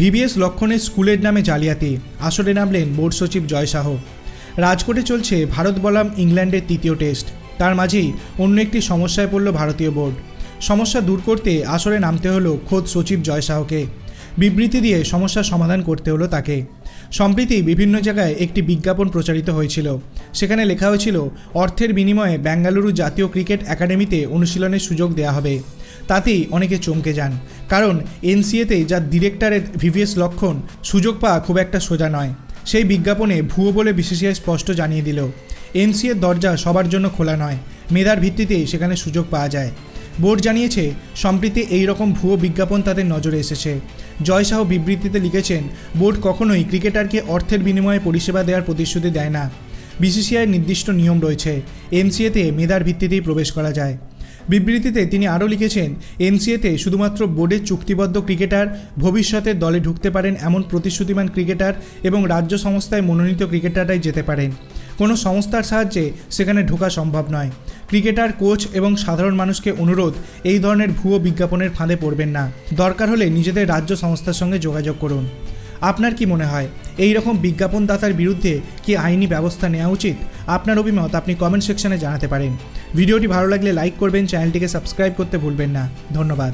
VVS লক্ষণের স্কুলের নামে জালিয়াতি। আসরে নামলেন বোর্ড সচিব জয় শাহ রাজকোটে চলছে ভারত বলাম ইংল্যান্ডের তৃতীয় টেস্ট। তার মাঝেই অন্য একটি সমস্যায় পড়ল ভারতীয় বোর্ড। সমস্যা দূর করতে আসরে নামতে হলো খোদ সচিব জয় শাহকে বিবৃতি দিয়ে সমস্যার সমাধান করতে হলো তাকে। সম্প্রতি বিভিন্ন জায়গায় একটি বিজ্ঞাপন প্রচারিত হয়েছিল। সেখানে লেখা হয়েছিল, অর্থের বিনিময়ে বেঙ্গালুরু জাতীয় ক্রিকেট একাডেমিতে অনুশীলনের সুযোগ দেওয়া হবে। তাতেই অনেকে চমকে যান। কারণ এনসিএতে যার ডিরেক্টরের ভিভিএস লক্ষণ, সুযোগ পাওয়া খুব একটা সোজা নয়। সেই বিজ্ঞাপনে ভুয়ো বলে বিসিসিআই স্পষ্ট জানিয়ে দিল এনসিএর দরজা সবার জন্য খোলা নয়, মেধার ভিত্তিতেই সেখানে সুযোগ পাওয়া যায়। বোর্ড জানিয়েছে, সম্প্রতি এই রকম ভুয়ো বিজ্ঞাপন তাদের নজরে এসেছে। জয় শাহ বিবৃতিতে লিখেছেন, বোর্ড কখনোই ক্রিকেটারকে অর্থের বিনিময়ে পরিষেবা দেওয়ার প্রতিশ্রুতি দেয় না। বিসিসিআইয়ের নির্দিষ্ট নিয়ম রয়েছে এমসিএতে মেধার ভিত্তিতেই প্রবেশ করা যায়। বিবৃতিতে তিনি আরও লিখেছেন, এনসিএতে শুধুমাত্র বোর্ডের চুক্তিবদ্ধ ক্রিকেটার ভবিষ্যতে দলে ঢুকতে পারেন এমন প্রতিশ্রুতিমান ক্রিকেটার এবং রাজ্য সংস্থায় মনোনীত ক্রিকেটাররাই যেতে পারেন। কোনো সংস্থার সাহায্যে সেখানে ঢোকা সম্ভব নয়। ক্রিকেটার, কোচ এবং সাধারণ মানুষকে অনুরোধ, এই ধরনের ভুয়ো বিজ্ঞাপনের ফাঁদে পড়বেন না। দরকার হলে নিজেদের রাজ্য সংস্থার সঙ্গে যোগাযোগ করুন। আপনার কি মনে হয় এই রকম বিজ্ঞাপনদাতার বিরুদ্ধে কি আইনি ব্যবস্থা নেওয়া উচিত? আপনার অভিমত আপনি কমেন্ট সেকশনে জানাতে পারেন। ভিডিওটি ভালো লাগলে লাইক করবেন, চ্যানেলটিকে সাবস্ক্রাইব করতে ভুলবেন না। ধন্যবাদ।